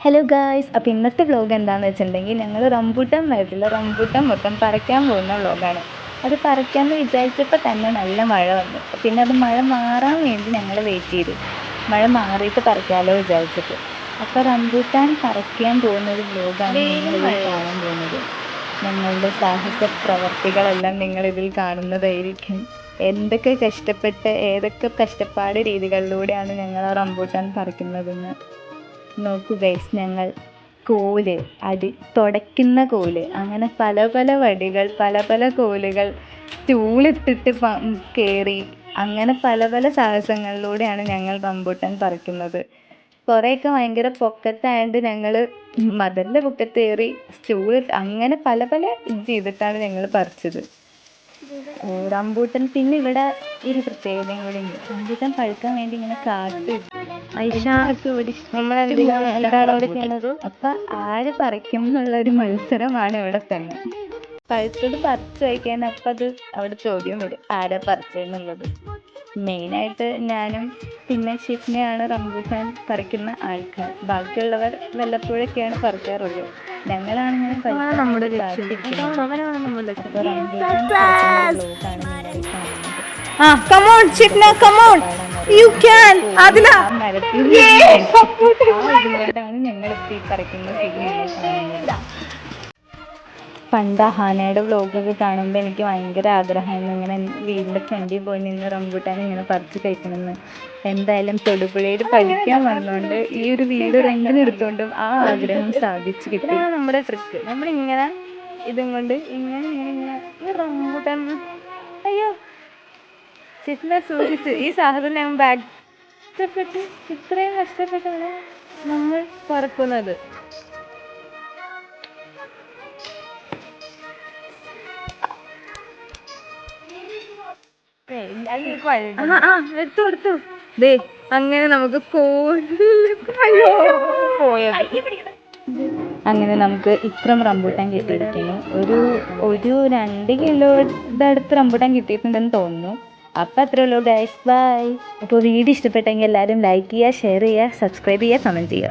Hello guys അപ്പോൾ ഇന്നത്തെ vlog എന്താണെന്ന് വെച്ചിട്ടുണ്ടെങ്കിൽ ഞങ്ങൾ റംബൂട്ടാൻ മരത്തിൽ റംബൂട്ടാൻ മൊത്തം പറിക്കാൻ പോകുന്ന വ്ളോഗാണ് അത് പറിക്കാമെന്ന് വിചാരിച്ചപ്പോൾ തന്നെ നല്ല മഴ വന്നു. പിന്നെ അത് മഴ മാറാൻ വേണ്ടി ഞങ്ങൾ വെയിറ്റ് ചെയ്തു. മഴ മാറിയിട്ട് പറിക്കാമല്ലോ വിചാരിച്ചിട്ട്. അപ്പോൾ റംബൂട്ടാൻ പറിക്കാൻ പോകുന്ന ഒരു വ്ലോഗാണ് നിങ്ങൾ കാണാൻ പോകുന്നത്. ഞങ്ങളുടെ സാഹസ പ്രവർത്തികളെല്ലാം നിങ്ങൾ ഇതിൽ കാണുന്നതായിരിക്കും. എന്തൊക്കെ കഷ്ടപ്പെട്ട് ഏതൊക്കെ കഷ്ടപ്പാട് രീതികളിലൂടെയാണ് ഞങ്ങൾ ആ റംബൂട്ടാൻ പറിക്കുന്നതെന്ന്. നോക്കൂ ഗൈസ് ഞങ്ങൾ കോൽ അടി തുടയ്ക്കുന്ന കോൽ അങ്ങനെ പല പല വടികൾ പല പല കോലുകൾ സ്റ്റൂളിട്ടിട്ട് കയറി അങ്ങനെ പല പല സാഹസങ്ങളിലൂടെയാണ് ഞങ്ങൾ റംബൂട്ടാൻ പറിക്കുന്നത്. കുറേയൊക്കെ ഭയങ്കര പൊക്കത്തായതുകൊണ്ട് ഞങ്ങൾ മദറിന്റെ പൊക്കത്ത് കയറി സ്റ്റൂൾ അങ്ങനെ പല പല ചെയ്തിട്ടാണ് ഞങ്ങൾ പറിച്ചത്. റംബൂട്ടൻ പിന്നെ ഇവിടെ ഒരു പ്രത്യേകതയും കൂടി ഉണ്ട്. റംബൂട്ടാൻ പഴുക്കാൻ വേണ്ടി ഇങ്ങനെ കാത്ത് അപ്പൊ ആര് പറിക്കും എന്നുള്ള ഒരു മത്സരമാണ് ഇവിടെ തന്നെ. പഴുത്തത് പറിച്ചു കഴിക്കാൻ അപ്പൊ അത് അവിടെ ചോദ്യം വരും. ആരാ പറിച്ചെന്നുള്ളത് മെയിനായിട്ട് ഞാനും പിന്നെ ഷിഫ്നയാണ് റംബൂട്ടാൻ പറിക്കുന്ന ആൾക്കാർ. ബാക്കിയുള്ളവർ വല്ലപ്പോഴൊക്കെയാണ് പറിക്കാറുള്ളൂ ഞങ്ങളാണ് ഇങ്ങനെ നമ്മുടെ ആ come on Shipna come on you can അതില. പണ്ട് ഹാനയുടെ വ്ലോഗൊക്കെ കാണുമ്പോൾ എനിക്ക് ഭയങ്കര ആഗ്രഹമായിരുന്നു. ഇങ്ങനെ വീടിന്റെ ഫ്രണ്ടിൽ പോയി നിന്ന് റംബൂട്ടാൻ ഇങ്ങനെ പറിച്ച് കഴിക്കണമെന്ന്. എന്തായാലും തൊടുപുഴയിൽ പഠിക്കാൻ വന്നുകൊണ്ട് ഈ ഒരു വീട് റെന്റിന് എടുത്തുകൊണ്ടും ആ ആഗ്രഹം സാധിച്ചു കിട്ടി. നമ്മുടെ ട്രിക്ക് നമ്മളിങ്ങനെ ഇതും കൊണ്ട് ഇങ്ങനെ ഇങ്ങനെ റംബൂട്ടാൻ ചിത്ന സൂക്ഷിച്ച് ഈ സാധനം ഞാൻ ബാഗ് കഷ്ടപ്പെട്ട് ഇത്രയും കഷ്ടപ്പെട്ടാണ് നമ്മൾ പറക്കുന്നത്. എടുത്തു എടുത്തു. ദേ അങ്ങനെ നമുക്ക് പോയത് അങ്ങനെ നമുക്ക് ഇത്രയും റംബൂട്ടാൻ കിട്ടിയിരിക്കുന്നു. ഒരു ഒരു രണ്ട് കിലോയുടെ അടുത്ത് റംബൂട്ടാൻ കിട്ടിയിട്ടുണ്ടെന്ന് തോന്നുന്നു. അപ്പം അത്രേ ഉള്ളൂ ഗൈസ് ബൈ അപ്പോൾ വീഡിയോ ഇഷ്ടപ്പെട്ടെങ്കിൽ എല്ലാവരും ലൈക്ക് ചെയ്യുക ഷെയർ ചെയ്യുക സബ്സ്ക്രൈബ് ചെയ്യുക കമന്റ് ചെയ്യുക.